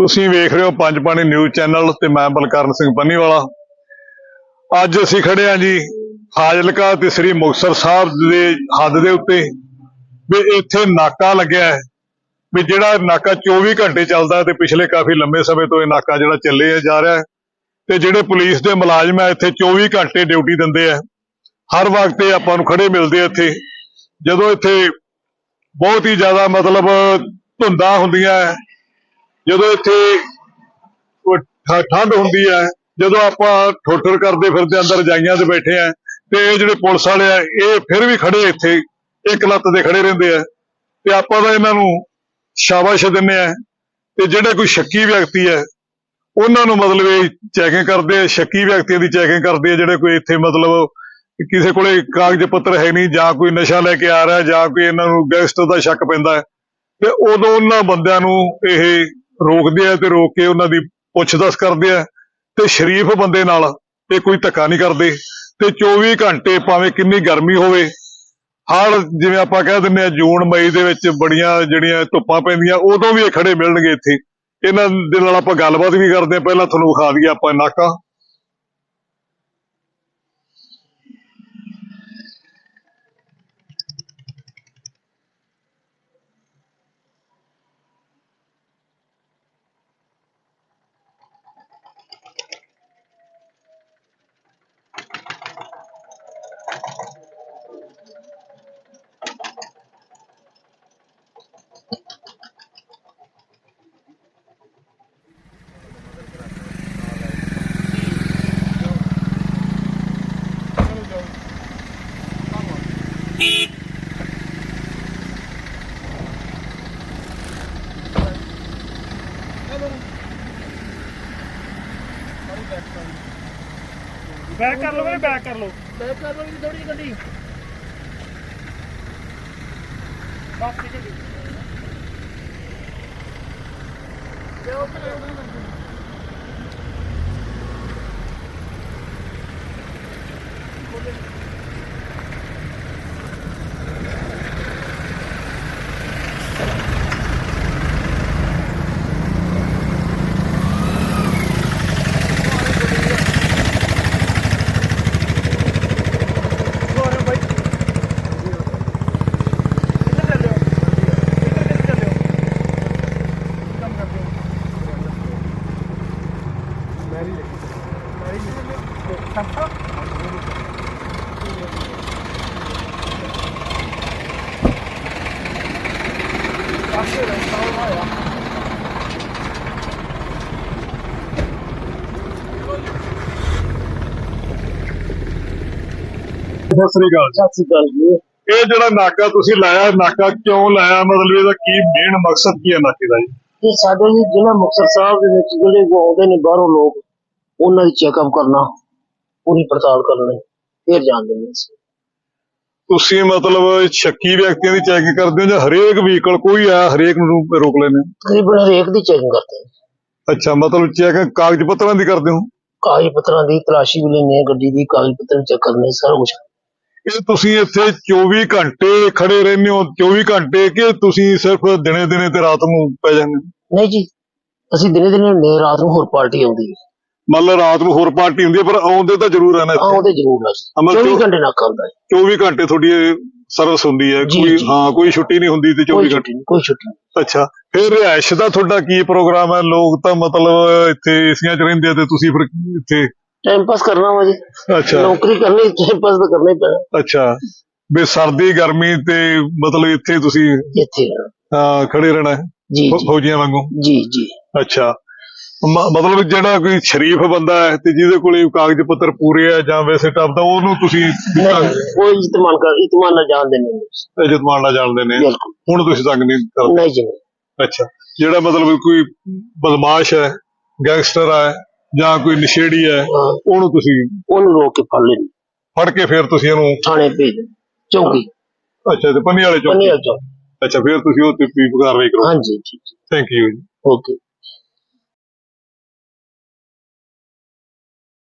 ਤੁਸੀਂ ਵੇਖ ਰਹੇ ਹੋ ਪੰਜ ਪਾਣੀ ਨਿਊਜ਼ ਚੈਨਲ ਤੇ ਮੈਂ ਬਲਕਰਨ ਸਿੰਘ ਪੰਨੀਵਾਲਾ। ਅੱਜ ਅਸੀਂ ਖੜੇ ਹਾਂ ਜੀ ਹਾਜ਼ਲਕਾ ਤੇ ਸ੍ਰੀ ਮੁਕਤਸਰ ਸਾਹਿਬ ਦੇ ਹੱਦ ਦੇ ਉੱਤੇ ਵੀ ਇੱਥੇ ਨਾਕਾ ਲੱਗਿਆ ਹੈ। ਵੀ ਜਿਹੜਾ ਨਾਕਾ 24 ਘੰਟੇ ਚੱਲਦਾ ਤੇ ਪਿਛਲੇ ਕਾਫੀ ਲੰਬੇ ਸਮੇਂ ਤੋਂ ਇਹ ਨਾਕਾ ਜਿਹੜਾ ਚੱਲੇ ਜਾ ਰਿਹਾ ਹੈ। ਤੇ ਜਿਹੜੇ ਪੁਲਿਸ ਦੇ ਮੁਲਾਜ਼ਮ ਆ ਇੱਥੇ 24 ਘੰਟੇ ਡਿਊਟੀ ਦਿੰਦੇ ਆ। ਹਰ ਵਕਤ ਇਹ ਆਪਾਂ ਨੂੰ ਖੜੇ ਮਿਲਦੇ ਇੱਥੇ। ਜਦੋਂ ਇੱਥੇ ਬਹੁਤ ਹੀ ਜ਼ਿਆਦਾ ਮਤਲਬ ਧੁੰਦਾਂ ਹੁੰਦੀਆਂ ਹੈ ਜਦੋਂ ਇੱਥੇ ਠੰਡ ਹੁੰਦੀ ਹੈ, ਜਦੋਂ ਆਪਾਂ ਠੋਠਰ ਕਰਦੇ ਫਿਰਦੇ ਅੰਦਰ ਜਾਈਆਂ ਤੇ ਬੈਠੇ ਆ ਤੇ ਇਹ ਜਿਹੜੇ ਪੁਲਿਸ ਵਾਲੇ ਆ, ਇਹ ਫਿਰ ਵੀ ਖੜੇ ਇੱਥੇ, ਇੱਕ ਲੱਤ ਦੇ ਖੜੇ ਰਹਿੰਦੇ ਆ। ਤੇ ਆਪਾਂ ਤਾਂ ਇਹਨਾਂ ਨੂੰ ਸ਼ਾਬਾਸ਼ ਦਿੰਦੇ ਆ ਤੇ ਜਿਹੜੇ ਕੋਈ ਸ਼ੱਕੀ ਵਿਅਕਤੀ ਹੈ, ਉਹਨਾਂ ਨੂੰ ਮਤਲਬ ਇਹ ਚੈਕਿੰਗ ਕਰਦੇ ਆ, ਸ਼ੱਕੀ ਵਿਅਕਤੀਆਂ ਦੀ ਚੈਕਿੰਗ ਕਰਦੇ ਆ, ਜਿਹੜੇ ਕੋਈ ਇੱਥੇ ਮਤਲਬ ਕਿਸੇ ਕੋਲੇ ਕਾਗਜ਼ ਪੱਤਰ ਹੈ ਨਹੀਂ, ਜਾਂ ਕੋਈ ਨਸ਼ਾ ਲੈ ਕੇ ਆ ਰਿਹਾ, ਜਾਂ ਕੋਈ ਇਹਨਾਂ ਨੂੰ ਗੈਂਗਸਟਰ ਦਾ ਸ਼ੱਕ ਪੈਂਦਾ ਹੈ। ਤੇ ਉਦੋਂ ਉਹਨਾਂ ਬੰਦਿਆਂ ਨੂੰ ਇਹ ਰੋਕਦੇ ਆ ਤੇ ਰੋਕ ਕੇ ਉਹਨਾਂ ਦੀ ਪੁੱਛਦਛ ਕਰਦੇ ਆ ਤੇ ਸ਼ਰੀਫ ਬੰਦੇ ਨਾਲ ਇਹ ਕੋਈ ਧੱਕਾ ਨਹੀਂ ਕਰਦੇ ਤੇ 24 ਘੰਟੇ ਭਾਵੇਂ ਕਿੰਨੀ ਗਰਮੀ ਹੋਵੇ, ਹਰ ਜਿਵੇਂ ਆਪਾਂ ਕਹਿ ਦਿੰਦੇ ਆ ਜੂਨ, ਮਈ ਦੇ ਵਿੱਚ ਬੜੀਆਂ ਜਿਹੜੀਆਂ ਧੁੱਪਾਂ ਪੈਂਦੀਆਂ, ਉਦੋਂ ਵੀ ਇਹ ਖੜੇ ਮਿਲਣਗੇ ਇੱਥੇ। ਇਹਨਾਂ ਦੇ ਨਾਲ ਆਪਾਂ ਗੱਲਬਾਤ ਵੀ ਕਰਦੇ ਆ, ਪਹਿਲਾਂ ਤੁਹਾਨੂੰ ਵਿਖਾ ਦਈਏ ਆਪਾਂ ਨਾਕਾ। ਬੈਕ ਕਰ ਲਓ ਵੀਰੇ ਬੈਕ ਕਰ ਲਓ। ਬੈਕ ਕਰ ਲਓ ਜੀ ਥੋੜੀ ਗੱਡੀ। ਬਸ ਠੀਕ ਹੈ ਜੀ ਤੇ ਉੱਪਰ ਆਉਣਾ ਨਾ। ਹੋਰ ਬਾਈ ਕਿੱਥੇ ਚੱਲੇ ਹੋ ਕਿੱਥੇ ਕਿੱਥੇ ਚੱਲੇ ਹੋ ਕੰਮ ਕਰਦੇ ਹੋ ਮੈਰੀ ਮੈਰੀ ਸੰਤਾ ਆਸੇ ਰਸਤਾ ਹੋਇਆ ਸਤਿ ਸ੍ਰੀ ਅਕਾਲ ਸਤਿ ਸ਼੍ਰੀ ਅਕਾਲ ਜੀ। ਇਹ ਜਿਹੜਾ ਨਾਕਾ ਤੁਸੀਂ ਲਾਇਆ ਨਾਕਾ ਕਿਉਂ ਲਾਇਆ? ਮਤਲਬ ਇਹਦਾ ਕੀ ਮੇਨ ਮਕਸਦ ਕੀ ਹੈ ਨਾਕੇ ਦਾ ਜੀ? ਸਾਡੇ ਜੀ ਜ਼ਿਲ੍ਹਾ ਮੁਕਤਸਰ ਸਾਹਿਬ ਦੇ ਵਿੱਚ ਜਿਹੜੇ ਆਉਂਦੇ ਨੇ ਬਾਹਰੋਂ ਲੋਕ ਉਹਨਾਂ ਦੀ ਚੈੱਕਅਪ ਕਰਨਾ ਪੂਰੀ ਪੜਤਾਲ ਕਰਨੀ ਫਿਰ ਦੇਣੀ ਸੀ ਤੁਸੀਂ ਮਤਲਬ ਸ਼ੱਕੀ ਵਿਅਕਤੀਆਂ ਦੀ ਚੈਕਿੰਗ ਕਰਦੇ ਹੋ ਜਾਂ ਹਰੇਕ ਵਹੀਕਲ ਕੋਈ ਆ ਹਰੇਕ ਨੂੰ ਰੋਕ ਲੈਂਦੇ ਹੋ? ਤਕਰੀਬਨ ਹਰੇਕ ਦੀ ਚੈਕਿੰਗ ਕਰਦੇ ਨੇ ਅੱਛਾ ਮਤਲਬ ਚੈਕਿੰਗ ਕਾਗਜ਼ ਪੱਤਰਾਂ ਦੀ ਕਰਦੇ ਹੋ? ਕਾਗਜ਼ ਪੱਤਰਾਂ ਦੀ ਤਲਾਸ਼ੀ ਵੀ ਲੈਂਦੇ ਗੱਡੀ ਦੀ ਕਾਗਜ਼ ਪੱਤਰ ਚੈੱਕ ਕਰਨੇ ਸਾਰਾ ਕੁਝ ਇਹ ਤੁਸੀਂ ਇੱਥੇ 24 ਘੰਟੇ ਖੜੇ ਰਹਿੰਦੇ ਹੋ 24 ਘੰਟੇ ਕਿ ਤੁਸੀਂ ਸਿਰਫ ਦਿਨੇ ਦਿਨੇ ਤੇ ਰਾਤ ਨੂੰ ਪੈ ਜਾਂਦੇ ਹੋ? ਨਹੀਂ ਜੀ ਅਸੀਂ ਦਿਨੇ ਦਿਨੇ ਹੁੰਦੇ ਹਾਂ, ਰਾਤ ਨੂੰ ਹੋਰ ਪਾਰਟੀ ਆਉਂਦੀ ਹੈ। ਮਤਲਬ ਰਾਤ ਨੂੰ ਹੋਰ ਪਾਰਟੀ ਹੁੰਦੀ ਹੈ ਪਰ ਆਉਂਦੇ ਤਾਂ ਜ਼ਰੂਰ ਰਹਿਣਾ ਇੱਥੇ। ਆਉਂਦੇ ਜ਼ਰੂਰ ਆ ਅਮਲ 24 ਚੋ- ਘੰਟੇ ਨਾਕਾ ਹੁੰਦਾ ਹੈ। 24 ਘੰਟੇ ਤੁਹਾਡੀ ਸਰਵਿਸ ਹੁੰਦੀ ਹੈ। ਜੀ, ਕੋਈ ਜੀ। ਹਾਂ ਕੋਈ ਛੁੱਟੀ ਨਹੀਂ ਹੁੰਦੀ ਤੇ 24 ਕੋਈ ਘੰਟੇ। ਛੁੱਟੀ ਨਹੀਂ ਕੋਈ ਛੁੱਟੀ ਨਹੀਂ। ਅੱਛਾ ਫਿਰ ਰਿਹਾਇਸ਼ ਦਾ ਤੁਹਾਡਾ ਕੀ ਪ੍ਰੋਗਰਾਮ ਹੈ? ਲੋਕ ਤਾਂ ਮਤਲਬ ਇੱਥੇ ਏਸੀਆਂ 'ਚ ਰਹਿੰਦੇ ਆ ਤੇ ਤੁਸੀਂ ਫਿਰ ਇੱਥੇ ਟਾਈਮ ਪਾਸ ਕਰਨਾ ਵਾ ਜੀ। ਅੱਛਾ। ਨੌਕਰੀ ਕਰਨੀ ਟਾਈਮ ਪਾਸ ਤਾਂ ਕਰਨਾ ਹੀ ਪੈਣਾ। ਅੱਛਾ। ਵੀ ਸਰਦੀ ਗਰਮੀ ਤੇ ਮਤਲਬ ਇੱਥੇ ਤੁਸੀਂ ਇੱਥੇ। ਅਹ, ਖੜੇ ਰਹਿਣਾ ਹੈ? ਜੀ ਫੌ- ਜੀ। ਫੌਜੀਆਂ ਵਾਂਗੂ? ਜੀ ਜੀ। ਅੱਛਾ। ਮ- ਮਤਲਬ ਜਿਹੜਾ ਕੋਈ ਸ਼ਰੀਫ ਬੰਦਾ ਹੈ ਤੇ ਜਿਹਦੇ ਕੋਲੇ ਕਾਗਜ਼ ਪੱਤਰ ਪੂਰੇ ਆ ਜਾਂ ਵੈਸੇ ਟੱਪਦਾ ਉਹਨੂੰ ਤੁਸੀਂ ਕੋਈ ਇਤਮਾਨ ਕਰ ਇਤਮਾਨ ਨਾਲ ਜਾਣ ਦੇਣੇ ਨਹੀਂ ਇੱਜ਼ਤ ਮਾਣਨਾ ਜਾਣਦੇ ਨੇ ਬਿਲਕੁਲ। ਹੁਣ ਤੁਸੀਂ ਤੰਗ ਨਹੀਂ ਕਰਦੇ? ਨਹੀਂ ਜੀ। ਨਹੀਂ। ਅੱਛਾ। ਜਿਹੜਾ ਮਤਲਬ ਕੋਈ ਬਦਮਾਸ਼ ਹੈ ਗੈਂਗਸਟਰ ਹੈ ਜਾਂ ਕੋਈ ਨਸ਼ੇੜੀ ਹੈ ਹਾਂ, ਉਹਨੂੰ ਤੁਸੀਂ ਉਹਨੂੰ ਰੋਕ ਕੇ ਫੜ ਲੈਣ ਫੜ ਕੇ ਫਿਰ ਤੁਸੀਂ ਉਹਨੂੰ ਥਾਣੇ ਭੇਜ ਦੇਣ। ਚੌਂਕੀ। ਅੱਛਾ ਤੇ ਪੰਨੀ ਵਾਲੇ ਚੌਕ? ਪੰਨੀਵਾਲ ਚੌਂਕ। ਅੱਛਾ ਫਿਰ ਤੁਸੀਂ ਉਹ ਤੇ ਕੀ ਕਾਰਵਾਈ ਕਰੋ। ਹਾਂਜੀ ਠੀਕ ਥੈਂਕ ਯੂ ਜੀ। ਓਕੇ